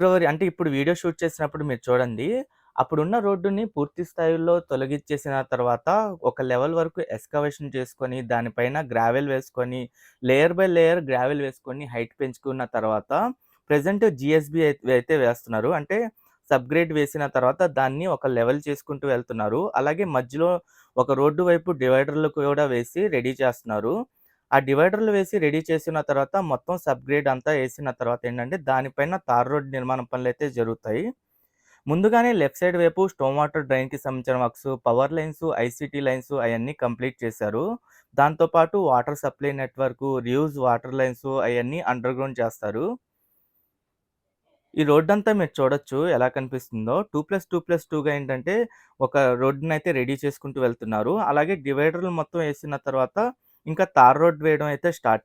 ఫిబ్రవరి అంటే ఇప్పుడు video shoot చేసినప్పుడు మీరు చూడండి. అప్పుడున్న రోడ్డుని పూర్తి స్థాయిలో తొలగించేసిన తర్వాత ఒక లెవెల్ వరకు ఎక్స్‌కవేషన్ చేసుకొని, దానిపైన గ్రావెల్ వేసుకొని, లేయర్ బై లేయర్ గ్రావెల్ వేసుకొని హైట్ పెంచుకున్న తర్వాత ప్రజెంట్ జిఎస్బి అయితే వేస్తున్నారు. అంటే సబ్‌గ్రేడ్ వేసిన తర్వాత దాన్ని ఒక లెవెల్ చేసుకుంటూ వెళ్తున్నారు. అలాగే మధ్యలో ఒక రోడ్డు వైపు డివైడర్‌లు కూడా వేసి రెడీ చేస్తున్నారు. ఆ డివైడర్‌లు వేసి రెడీ చేసిన తర్వాత మొత్తం సబ్‌గ్రేడ్ అంతా వేసిన తర్వాత ఏంటంటే దానిపైన తార్ రోడ్ నిర్మాణ అయితే జరుగుతాయి. ముందుగానే లెఫ్ట్ సైడ్ వైపు స్టోమ్ వాటర్ డ్రైన్‌కి సంబంధించిన works, power lines, ICT lines అవన్నీ కంప్లీట్ చేశారు. దాంతో పాటు water supply network reuse water lines అవన్నీ అండర్ గ్రౌండ్ చేస్తారు. ఈ రోడ్డంతా మీరు చూడొచ్చు ఎలా కనిపిస్తుందో. 2+2+2గా ఏంటంటే ఒక రోడ్డునైతే రెడీ చేసుకుంటూ వెళ్తున్నారు. అలాగే డివైడర్‌లు మొత్తం వేసిన తర్వాత ఇంకా తార్ రోడ్ వేయడం అయితే స్టార్ట్